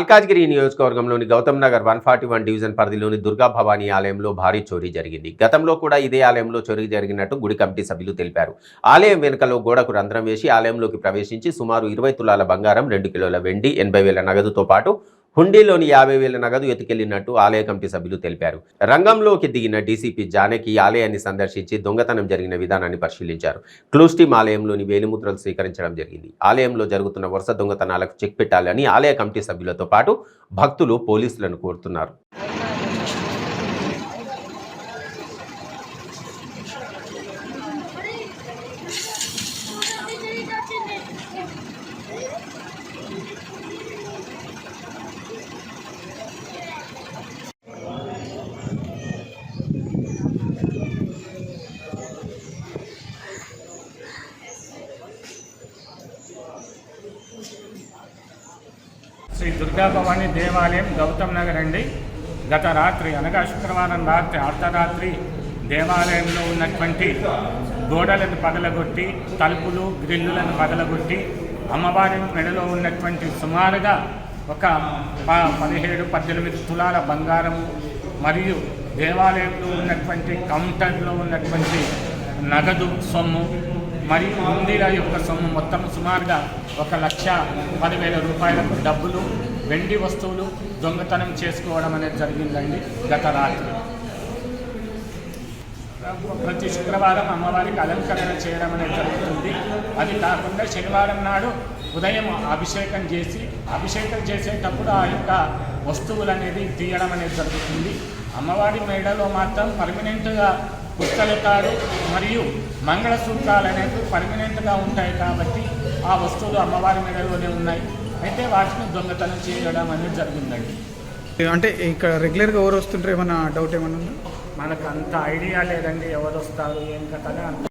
మల్కాజ్గిరి నియోజకవర్గంలోని Gautam Nagar one forty one division పరిధిలోని దుర్గా భవానీ ఆలయంలో భారీ చోరీ జరిగింది. గతంలో కూడా ఇదే ఆలయంలో చోరీ జరిగినట్టు గుడి కమిటీ సభ్యులు తెలిపారు. ఆలయం వెనుకలో గోడకు రంధ్రం వేసి ఆలయంలోకి ప్రవేశించి సుమారు ఇరవై తులాల బంగారం రెండు కిలోల వెండి ఎనభై వేల నగదుతో పాటు హుండీలోని యాభై వేల నగదు ఎత్తుకెళ్ళినట్టు ఆలయ కమిటీ సభ్యులు తెలిపారు. రంగంలోకి దిగిన డీసీపీ జానకి ఆలయాన్ని సందర్శించి దొంగతనం జరిగిన విధానాన్ని పరిశీలించారు. క్లూస్టీమ్ ఆలయంలోని వేలిముద్రలు స్వీకరించడం జరిగింది. ఆలయంలో జరుగుతున్న వరుస దొంగతనాలకు చెక్ పెట్టాలని ఆలయ కమిటీ సభ్యులతో పాటు భక్తులు పోలీసులను కోరుతున్నారు. శ్రీ దుర్గాభవాని దేవాలయం గౌతమ్ నగర్ అండి. గత రాత్రి అనగా శుక్రవారం రాత్రి అర్ధరాత్రి దేవాలయంలో ఉన్నటువంటి గోడలను పగలగొట్టి తలుపులు గ్రిల్లులను పగలగొట్టి అమ్మవారి మెడలో ఉన్నటువంటి సుమారుగా ఒక ప- పదిహేడు పద్దెనిమిది తులాల బంగారము మరియు దేవాలయంలో ఉన్నటువంటి కౌంటర్లో ఉన్నటువంటి నగదు సొమ్ము మరియు హుండీల యొక్క సొమ్ము మొత్తం సుమారుగా ఒక లక్ష పదివేల రూపాయలకు డబ్బులు వెండి వస్తువులు దొంగతనం చేసుకోవడం అనేది జరిగిందండి గత రాత్రి. ప్రతి శుక్రవారం అమ్మవారికి అలంకరణ చేయడం అనేది జరుగుతుంది. అది కాకుండా శనివారం నాడు ఉదయం అభిషేకం చేసి అభిషేకం చేసేటప్పుడు ఆ యొక్క వస్తువులు అనేది తీయడం అనేది జరుగుతుంది. అమ్మవారి మేడలో మాత్రం పర్మనెంట్గా పుస్తకాలు మరియు మంగళసూత్రాలు అనేవి పర్మనెంట్గా ఉంటాయి కాబట్టి ఆ వస్తువులు అమ్మవారి మెడలోనే ఉన్నాయి. అయితే వాటిని దొంగతనం చేయడం అనేది జరిగిందండి. అంటే ఇక్కడ రెగ్యులర్గా ఎవరు వస్తుంటారు? ఏమన్నా డౌట్ ఏమన్నా ఉందా? మనకు అంత ఐడియా లేదండి ఎవరు వస్తారు ఏం కథగా అంత